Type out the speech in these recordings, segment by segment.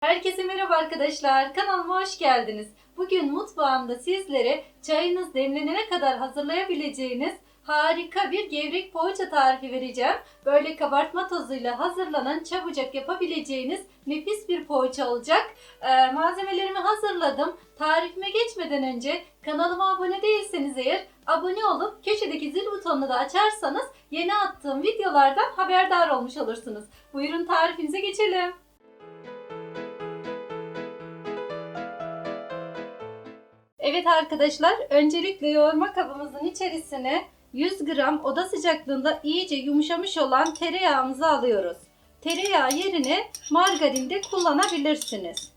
Herkese merhaba arkadaşlar. Kanalıma hoş geldiniz. Bugün mutfağımda sizlere çayınız demlenene kadar hazırlayabileceğiniz harika bir gevrek poğaça tarifi vereceğim. Böyle kabartma tozuyla hazırlanan çabucak yapabileceğiniz nefis bir poğaça olacak. Ee, malzemelerimi hazırladım. Tarifime geçmeden önce kanalıma abone değilseniz eğer abone olup köşedeki zil butonunu da açarsanız yeni attığım videolardan haberdar olmuş olursunuz. Buyurun tarifimize geçelim. Evet arkadaşlar, öncelikle yoğurma kabımızın içerisine 100 gram oda sıcaklığında iyice yumuşamış olan tereyağımızı alıyoruz. Tereyağı yerine margarin de kullanabilirsiniz.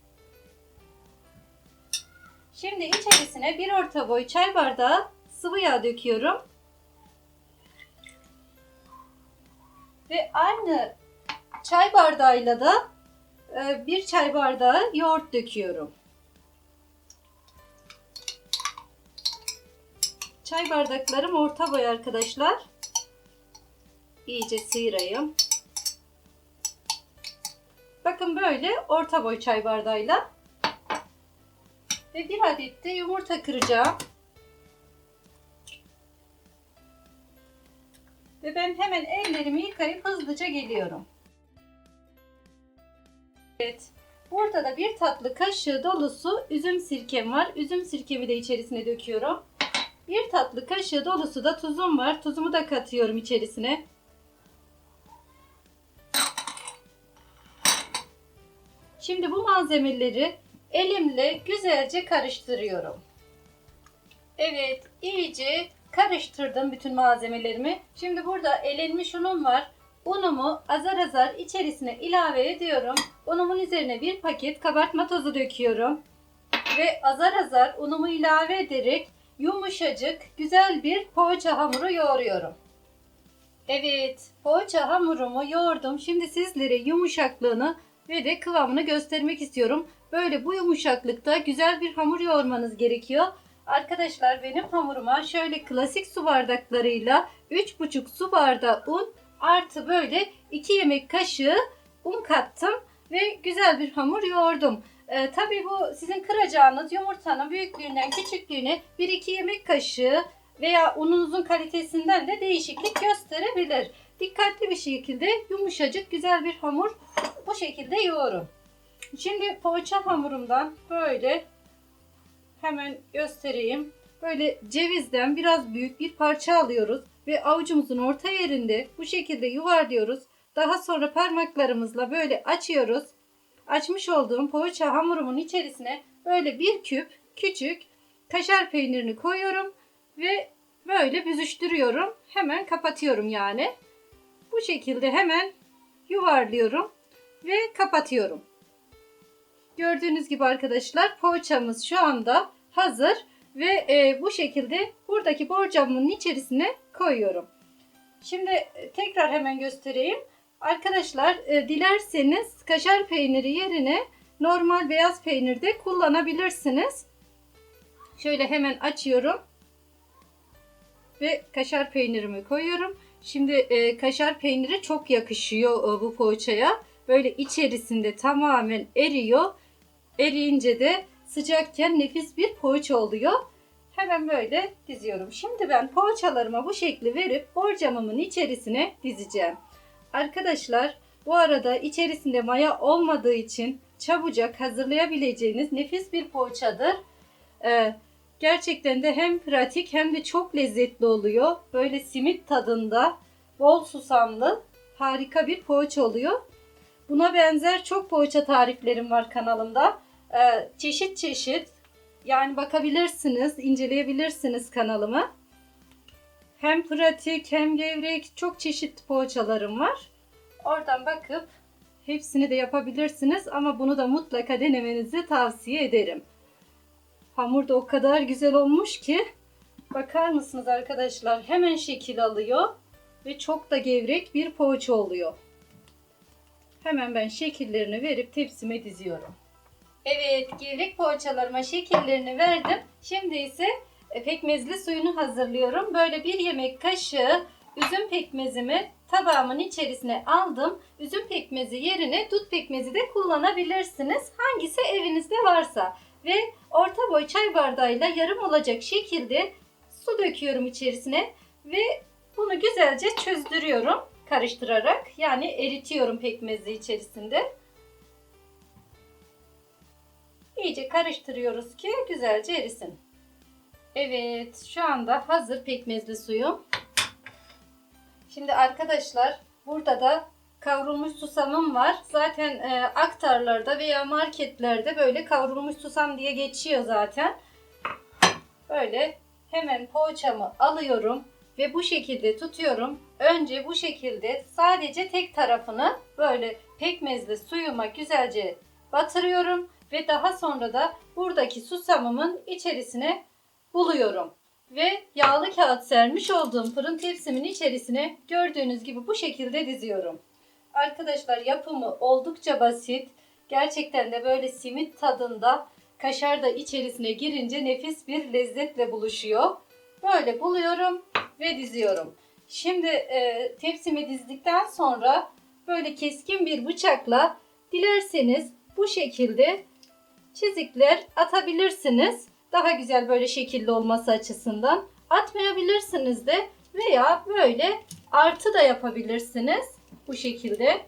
Şimdi içerisine bir orta boy çay bardağı sıvı yağ döküyorum. Ve aynı çay bardağıyla da e, bir çay bardağı yoğurt döküyorum. Çay bardaklarım orta boy arkadaşlar. İyice sıyırayım. Bakın böyle orta boy çay bardağıyla. Ve bir adet de yumurta kıracağım. Ve ben hemen ellerimi yıkayıp hızlıca geliyorum. Evet. Burada da bir tatlı kaşığı dolusu üzüm sirkem var. Üzüm sirkemi de içerisine döküyorum. Bir tatlı kaşığı dolusu da tuzum var. Tuzumu da katıyorum içerisine. Şimdi bu malzemeleri elimle güzelce karıştırıyorum. Evet, iyice karıştırdım bütün malzemelerimi. Şimdi burada elenmiş unum var. Unumu azar azar içerisine ilave ediyorum. Unumun üzerine bir paket kabartma tozu döküyorum. Ve azar azar unumu ilave ederek yumuşacık güzel bir poğaça hamuru yoğuruyorum. Evet, poğaça hamurumu yoğurdum. Şimdi sizlere yumuşaklığını ve de kıvamını göstermek istiyorum. Böyle bu yumuşaklıkta güzel bir hamur yoğurmanız gerekiyor. Arkadaşlar benim hamuruma şöyle klasik su bardaklarıyla 3,5 su bardağı un artı böyle 2 yemek kaşığı un kattım ve güzel bir hamur yoğurdum. Ee, tabii bu sizin kıracağınız yumurtanın büyüklüğünden küçüklüğüne 1-2 yemek kaşığı veya ununuzun kalitesinden de değişiklik gösterebilir. Dikkatli bir şekilde yumuşacık güzel bir hamur bu şekilde yoğurun. Şimdi poğaça hamurumdan böyle hemen göstereyim. Böyle cevizden biraz büyük bir parça alıyoruz ve avucumuzun orta yerinde bu şekilde yuvarlıyoruz. Daha sonra parmaklarımızla böyle açıyoruz. Açmış olduğum poğaça hamurumun içerisine böyle bir küp küçük kaşar peynirini koyuyorum ve böyle büzüştürüyorum. Hemen kapatıyorum yani. Bu şekilde hemen yuvarlıyorum ve kapatıyorum. Gördüğünüz gibi arkadaşlar poğaçamız şu anda hazır ve e, bu şekilde buradaki borcamın içerisine koyuyorum. Şimdi tekrar hemen göstereyim. Arkadaşlar e, dilerseniz kaşar peyniri yerine normal beyaz peynir de kullanabilirsiniz. Şöyle hemen açıyorum. Ve kaşar peynirimi koyuyorum. Şimdi e, kaşar peyniri çok yakışıyor e, bu poğaçaya. Böyle içerisinde tamamen eriyor. Eriyince de sıcakken nefis bir poğaça oluyor. Hemen böyle diziyorum. Şimdi ben poğaçalarıma bu şekli verip borcamımın içerisine dizeceğim. Arkadaşlar bu arada içerisinde maya olmadığı için çabucak hazırlayabileceğiniz nefis bir poğaçadır. Ee, gerçekten de hem pratik hem de çok lezzetli oluyor. Böyle simit tadında bol susamlı harika bir poğaça oluyor. Buna benzer çok poğaça tariflerim var kanalımda. Ee, çeşit çeşit yani bakabilirsiniz, inceleyebilirsiniz kanalımı. Hem pratik hem gevrek çok çeşit poğaçalarım var. Oradan bakıp hepsini de yapabilirsiniz ama bunu da mutlaka denemenizi tavsiye ederim. Hamur da o kadar güzel olmuş ki bakar mısınız arkadaşlar hemen şekil alıyor ve çok da gevrek bir poğaça oluyor. Hemen ben şekillerini verip tepsime diziyorum. Evet, gevrek poğaçalarıma şekillerini verdim. Şimdi ise pekmezli suyunu hazırlıyorum. Böyle bir yemek kaşığı üzüm pekmezimi tabağımın içerisine aldım. Üzüm pekmezi yerine dut pekmezi de kullanabilirsiniz. Hangisi evinizde varsa. Ve orta boy çay bardağıyla yarım olacak şekilde su döküyorum içerisine ve bunu güzelce çözdürüyorum karıştırarak. Yani eritiyorum pekmezi içerisinde. İyice karıştırıyoruz ki güzelce erisin. Evet, şu anda hazır pekmezli suyum. Şimdi arkadaşlar burada da kavrulmuş susamım var. Zaten e, aktarlarda veya marketlerde böyle kavrulmuş susam diye geçiyor zaten. Böyle hemen poğaçamı alıyorum ve bu şekilde tutuyorum. Önce bu şekilde sadece tek tarafını böyle pekmezli suyuma güzelce batırıyorum ve daha sonra da buradaki susamımın içerisine buluyorum. Ve yağlı kağıt sermiş olduğum fırın tepsimin içerisine gördüğünüz gibi bu şekilde diziyorum. Arkadaşlar yapımı oldukça basit. Gerçekten de böyle simit tadında kaşar da içerisine girince nefis bir lezzetle buluşuyor. Böyle buluyorum ve diziyorum. Şimdi e, tepsimi dizdikten sonra böyle keskin bir bıçakla dilerseniz bu şekilde çizikler atabilirsiniz. Daha güzel böyle şekilli olması açısından. Atmayabilirsiniz de veya böyle artı da yapabilirsiniz. Bu şekilde.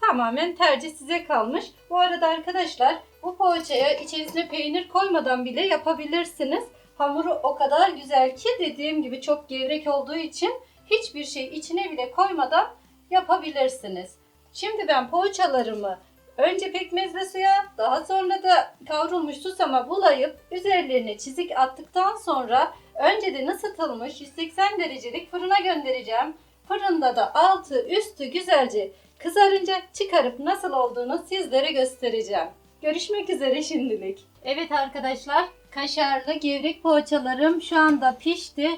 Tamamen tercih size kalmış. Bu arada arkadaşlar bu poğaçaya içerisine peynir koymadan bile yapabilirsiniz. Hamuru o kadar güzel ki dediğim gibi çok gevrek olduğu için hiçbir şey içine bile koymadan yapabilirsiniz. Şimdi ben poğaçalarımı önce pekmezle suya daha sonra da kavrulmuş susama bulayıp üzerlerine çizik attıktan sonra önceden ısıtılmış 180 derecelik fırına göndereceğim. Fırında da altı üstü güzelce kızarınca çıkarıp nasıl olduğunu sizlere göstereceğim. Görüşmek üzere şimdilik. Evet arkadaşlar kaşarlı gevrek poğaçalarım şu anda pişti.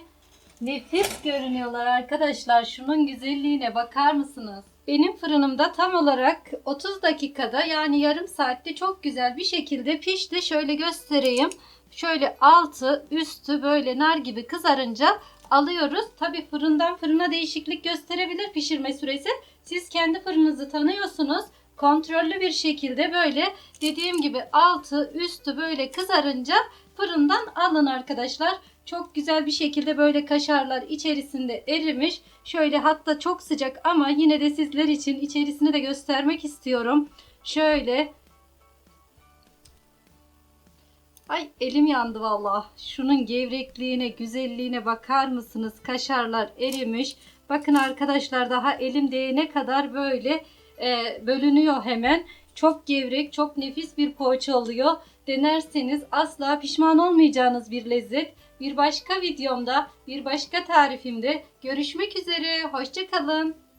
Nefis görünüyorlar arkadaşlar. Şunun güzelliğine bakar mısınız? Benim fırınımda tam olarak 30 dakikada yani yarım saatte çok güzel bir şekilde pişti. Şöyle göstereyim. Şöyle altı üstü böyle nar gibi kızarınca alıyoruz. Tabi fırından fırına değişiklik gösterebilir pişirme süresi. Siz kendi fırınınızı tanıyorsunuz. Kontrollü bir şekilde böyle dediğim gibi altı üstü böyle kızarınca fırından alın arkadaşlar. Çok güzel bir şekilde böyle kaşarlar içerisinde erimiş. Şöyle hatta çok sıcak ama yine de sizler için içerisini de göstermek istiyorum. Şöyle. Ay elim yandı valla. Şunun gevrekliğine, güzelliğine bakar mısınız? Kaşarlar erimiş. Bakın arkadaşlar daha elim değene kadar böyle e, bölünüyor hemen. Çok gevrek, çok nefis bir poğaça oluyor. Denerseniz asla pişman olmayacağınız bir lezzet. Bir başka videomda, bir başka tarifimde görüşmek üzere. Hoşçakalın.